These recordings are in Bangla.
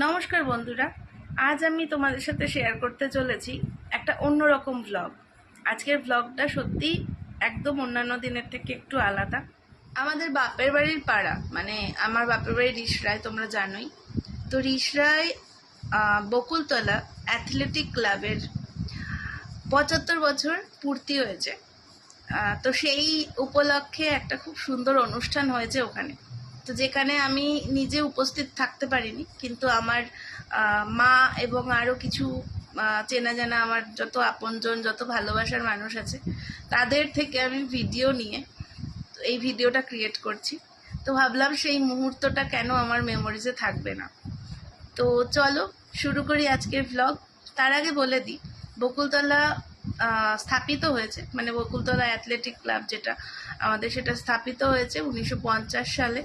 নমস্কার বন্ধুরা, আজ আমি তোমাদের সাথে শেয়ার করতে চলেছি একটা অন্যরকম ব্লগ আজকের ব্লগটা সত্যি একদম অন্যান্য দিনের থেকে একটু আলাদা। আমাদের বাপের বাড়ির পাড়া মানে আমার বাপের বাড়ি রিসরায়, তোমরা জানোই। তো রিসরায় বকুলতলা অ্যাথলেটিক ক্লাবের পঁচাত্তর বছর পূর্তি হয়েছে। তো সেই উপলক্ষে একটা খুব সুন্দর অনুষ্ঠান হয়েছে ওখানে। তো যেখানে আমি নিজে উপস্থিত থাকতে পারিনি, কিন্তু আমার মা এবং আরও কিছু চেনা জানা আমার যত আপনজন, যত ভালোবাসার মানুষ আছে, তাদের থেকে আমি ভিডিও নিয়ে এই ভিডিওটা ক্রিয়েট করছি। তো ভাবলাম সেই মুহূর্তটা কেন আমার মেমোরিজে থাকবে না। তো চলো, শুরু করি আজকের ভ্লগ তার আগে বলে দিই, বকুলতলা স্থাপিত হয়েছে মানে বকুলতলা অ্যাথলেটিক ক্লাব যেটা, আমাদের সেটা স্থাপিত হয়েছে উনিশশো পঞ্চাশ সালে।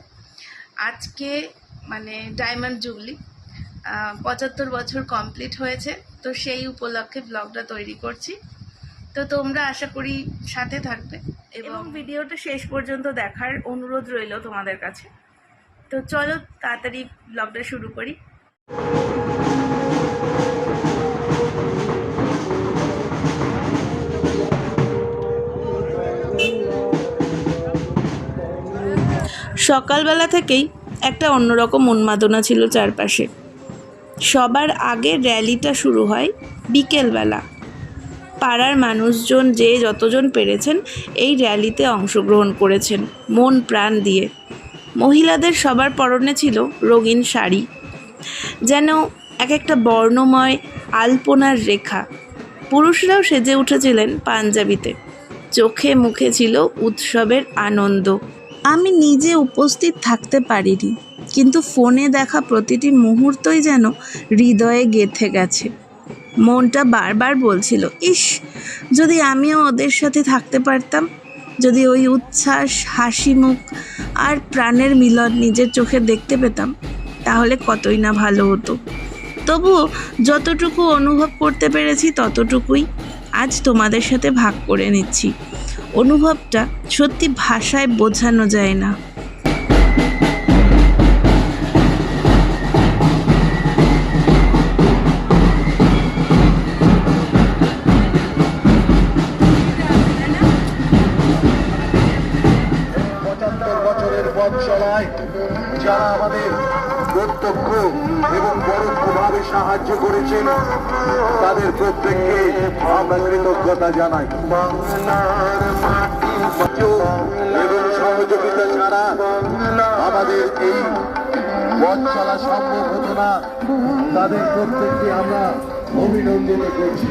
আজকে মানে ডায়মন্ড জুবলি পঁচাত্তর বছর কমপ্লিট হয়েছে, তো সেই উপলক্ষে ব্লগটা তৈরি করছি। তো তোমরা আশা করি সাথে থাকবে এবং ভিডিওটা শেষ পর্যন্ত দেখার অনুরোধ রইল তোমাদের কাছে। তো চলো তাড়াতাড়ি ব্লগটা শুরু করি। সকালবেলা থেকেই একটা অন্যরকম উন্মাদনা ছিল চারপাশে। সবার আগে র্যালিটা শুরু হয় বিকেলবেলা। পাড়ার মানুষজন যে যতজন পেরেছেন এই র্যালিতে অংশগ্রহণ করেছেন, মন প্রাণ দিয়ে। মহিলাদের সবার পরনে ছিল রঙিন শাড়ি। যেন এক একটা বর্ণময় আলপনার রেখা। পুরুষরাও সেজে উঠেছিলেন পাঞ্জাবিতে। চোখে মুখে ছিল উৎসবের আনন্দ। আমি নিজে উপস্থিত থাকতে পারিনি, কিন্তু ফোনে দেখা প্রতিটি মুহূর্তই যেন হৃদয়ে গেঁথে গেছে। মনটা বারবার বলছিল, ইস, যদি আমিও ওদের সাথে থাকতে পারতাম, যদি ওই উচ্ছ্বাস, হাসি মুখ আর প্রাণের মিলন নিজের চোখে দেখতে পেতাম, তাহলে কতই না ভালো হতো। তবুও যতটুকু অনুভব করতে পেরেছি ততটুকুই আজ তোমাদের সাথে ভাগ করে নিচ্ছি। অনুভবটা সত্যি ভাষায় বোঝানো যায় না। বছরের পথ চলায় যারা আমাদের প্রত্যক্ষ এবং পরোক্ষভাবে সাহায্য করেছেন। তাদের প্রত্যেককে আমরা কৃতজ্ঞতা জানাই। এবং সহযোগিতা ছাড়া আমাদের এই পথ চলা সম্ভব হতো না। তাদের প্রত্যেককে আমরা অভিনন্দিত করছি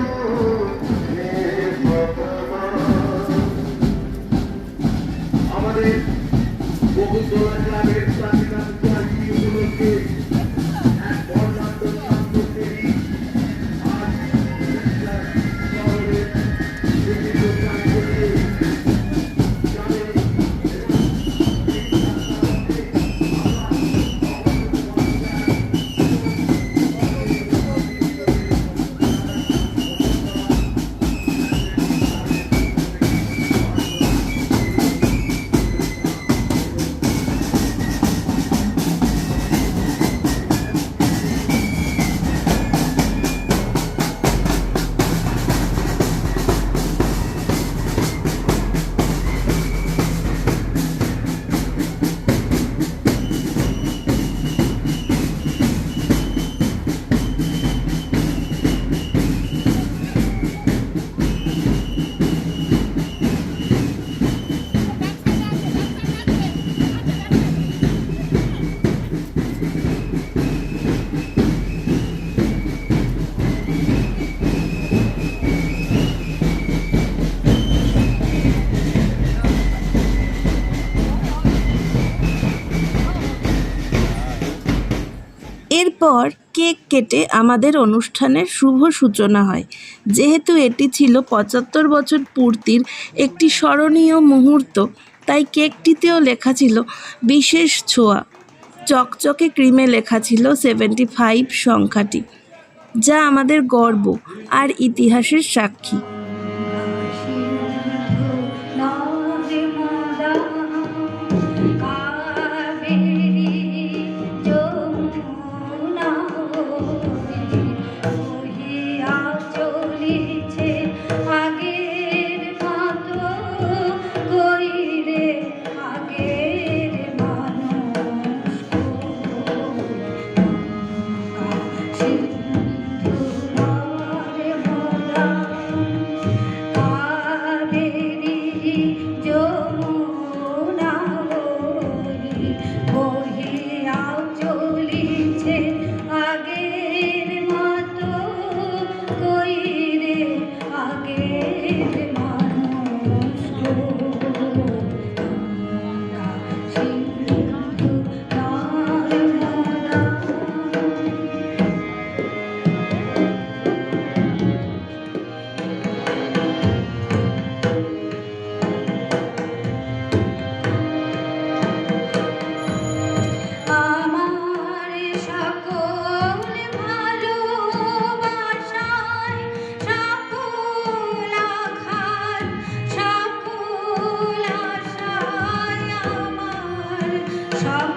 এরপর কেক কেটে আমাদের অনুষ্ঠানের শুভ সূচনা হয়। যেহেতু এটি ছিল পঁচাত্তর বছর পূর্তির একটি স্মরণীয় মুহূর্ত, তাই কেকটিতেও লেখা ছিল বিশেষ ছোঁয়া। চকচকে ক্রিমে লেখা ছিল সেভেন্টি ফাইভ সংখ্যাটি, যা আমাদের গর্ব আর ইতিহাসের সাক্ষী। só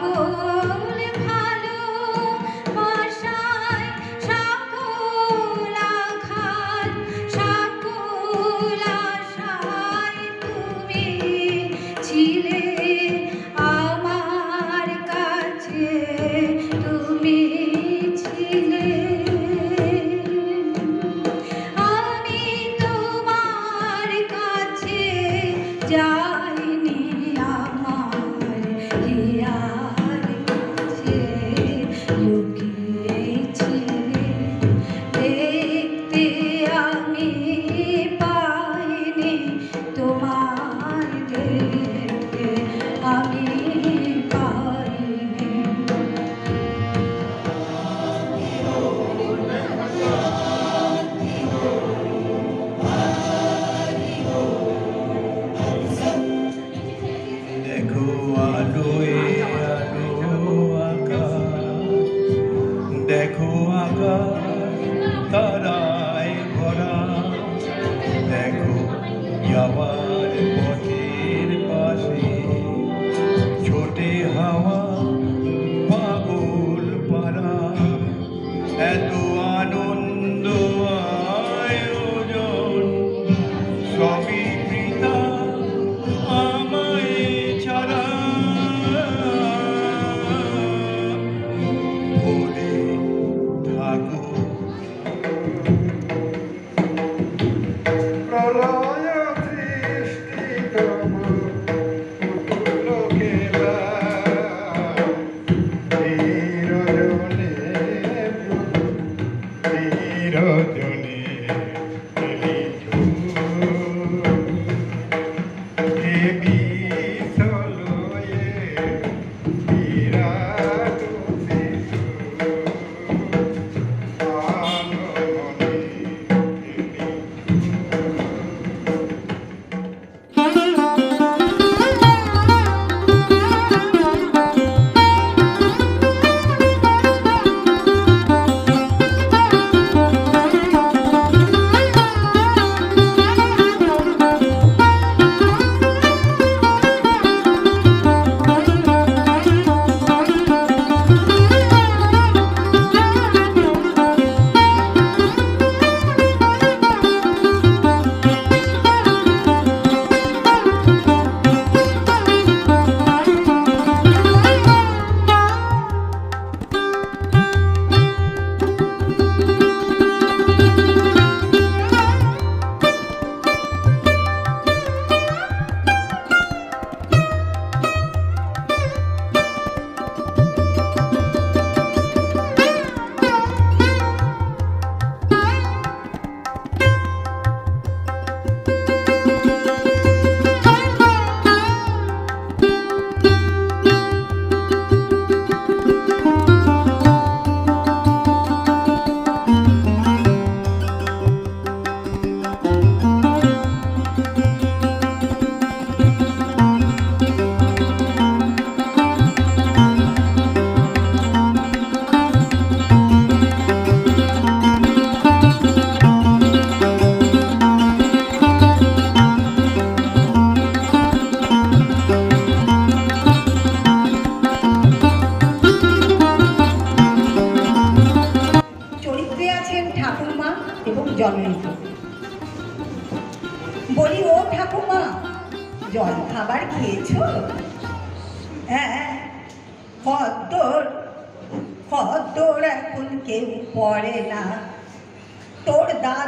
love.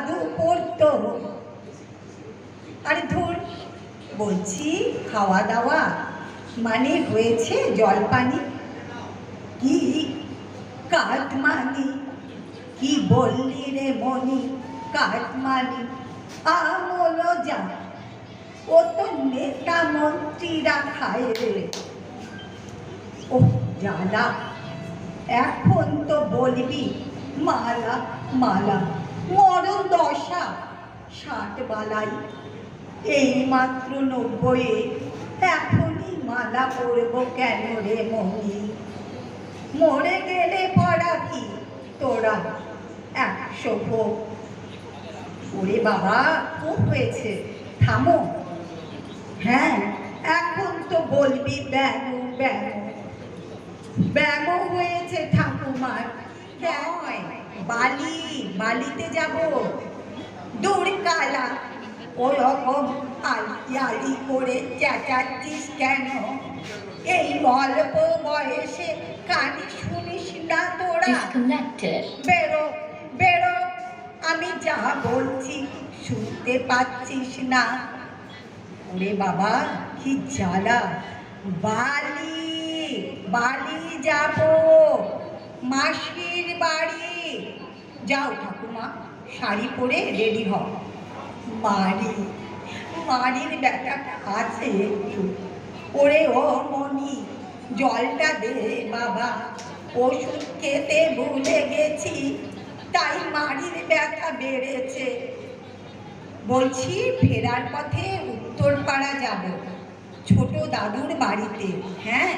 দাদু পড়তো। আরে ধুর, বলছি খাওয়া দাওয়া মানে হয়েছে জলপানি? কি কাঠমানি কি বললি রে মনি কাঠমানি আমল যা, ও তো নেতা মন্ত্রীরা খায় রে। ও জানা এখন তো বলবি মালা মালা। মরণ দশা, ষাট বালাই। এই মাত্র নব্বইয়ে এখনই মালা পরব কেন রে মনি মরে গেলে পড়া কি তোরা? একশো ভোগ। ওরে বাবা খুব হয়েছে, থামো। হ্যাঁ এখন তো বলবি ব্যাগ ব্যাগ ব্যাগ হয়েছে ঠাকুমার। নয়। বালি বালিতে যাব। দূর কালা ওরকম আলি করে চেঁচাচ্ছিস কেন? এই অল্প বয়সে কানে শুনিস না তোরা? বেরো বেরো। আমি যা বলছি শুনতে পাচ্ছিস না। ওরে বাবা কি জ্বালা। বালি বালি যাব। মাসির বাড়ি যাও ঠাকুমা, শাড়ি পরে রেডি হও। মারি মারির ব্যাটা আছে একটু। ওরে ও মনি জলটা দে বাবা। ওষুধ খেতে ভুলে গেছি, তাই মারির ব্যথা বেড়েছে। বলছি, ফেরার পথে উত্তর পাড়া যাব। ছোট দাদুর বাড়িতে হ্যাঁ?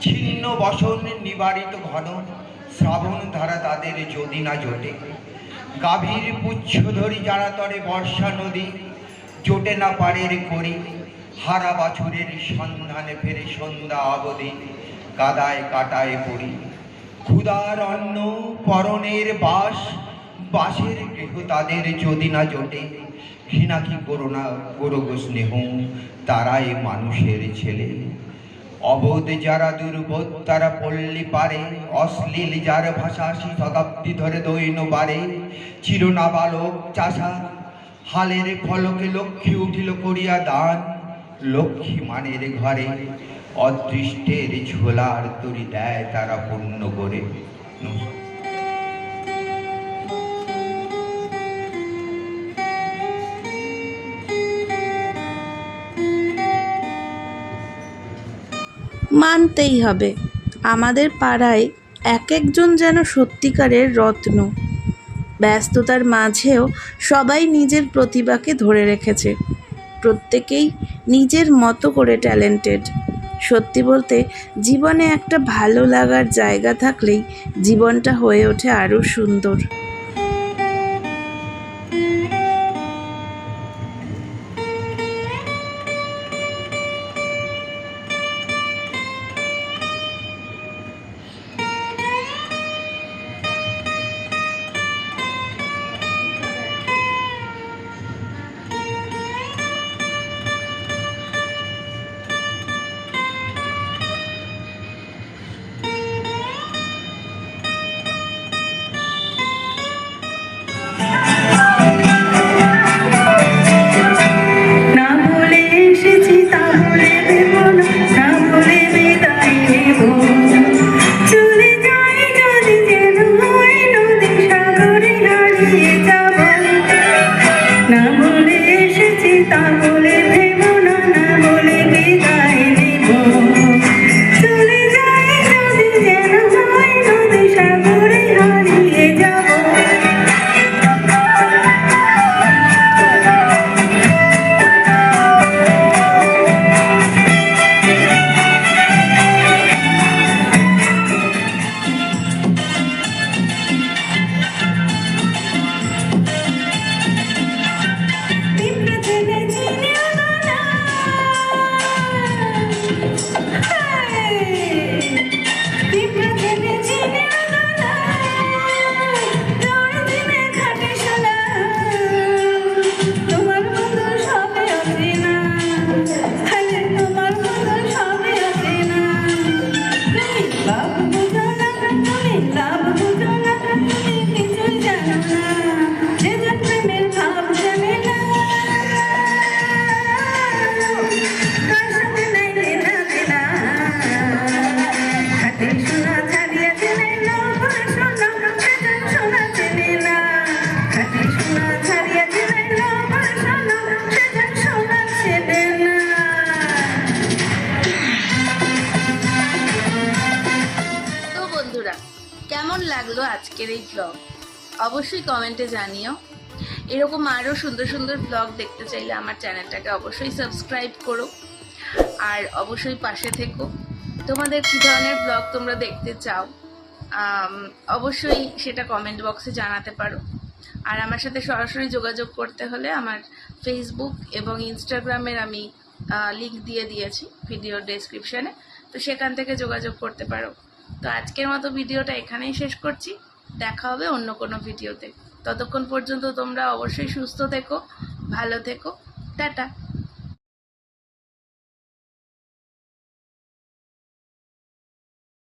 ছিন্ন বসন নিবারিত ঘন। শ্রাবণ ধারা তাদের যদি না জোটে। গাভীর পুচ্ছ ধরি যারা তরে বর্ষা নদী, জোটে না পারের করি। হারা বাছুরের সন্ধানে ফেরে সন্ধ্যা অবধি কাদায় কাটায় পড়ি। ক্ষুদার অন্ন পরনের বাস, বাসের গৃহ তাদের যদি না জোটে। ঘৃণা কি করো না করো স্নেহ, তারাই মানুষের ছেলে। অবোধ যারা দুর্বোধ, তারা পল্লী পারে। অশ্লীল যার ভাষা আশি শতাব্দী ধরে দৈন বারে। চিরনা বালক চাষা, হালের ফলকে লক্ষ্মী উঠিল করিয়া দান। লক্ষ্মী মানের ঘরে অদৃষ্টের ঝোলার তরি দেয় তারা পূর্ণ করে। নমস্কার। মানতেই হবে। আমাদের পাড়ায় এক একজন যেন সত্যিকারের রত্ন। ব্যস্ততার মাঝেও সবাই নিজের প্রতিভাকে ধরে রেখেছে। প্রত্যেকেই নিজের মতো করে ট্যালেন্টেড। সত্যি বলতে, জীবনে একটা ভালো লাগার জায়গা থাকলেই জীবনটা হয়ে ওঠে আরও সুন্দর। এই ব্লগ অবশ্যই কমেন্টে জানিও। এরকম আরও সুন্দর সুন্দর ব্লগ দেখতে চাইলে আমার চ্যানেলটাকে অবশ্যই সাবস্ক্রাইব করো। আর অবশ্যই পাশে থেকো। তোমাদের কী ধরনের ব্লগ তোমরা দেখতে চাও অবশ্যই সেটা কমেন্ট বক্সে জানাতে পারো। আর আমার সাথে সরাসরি যোগাযোগ করতে হলে আমার ফেসবুক এবং ইনস্টাগ্রামের আমি লিংক দিয়ে দিয়েছি ভিডিওর ডেসক্রিপশানে তো সেখান থেকে যোগাযোগ করতে পারো। তো আজকের মতো ভিডিওটা এখানেই শেষ করছি। দেখা হবে অন্য কোনো ভিডিওতে। ততক্ষণ পর্যন্ত তোমরা অবশ্যই সুস্থ থেকো ভালো থেকো। টাটা।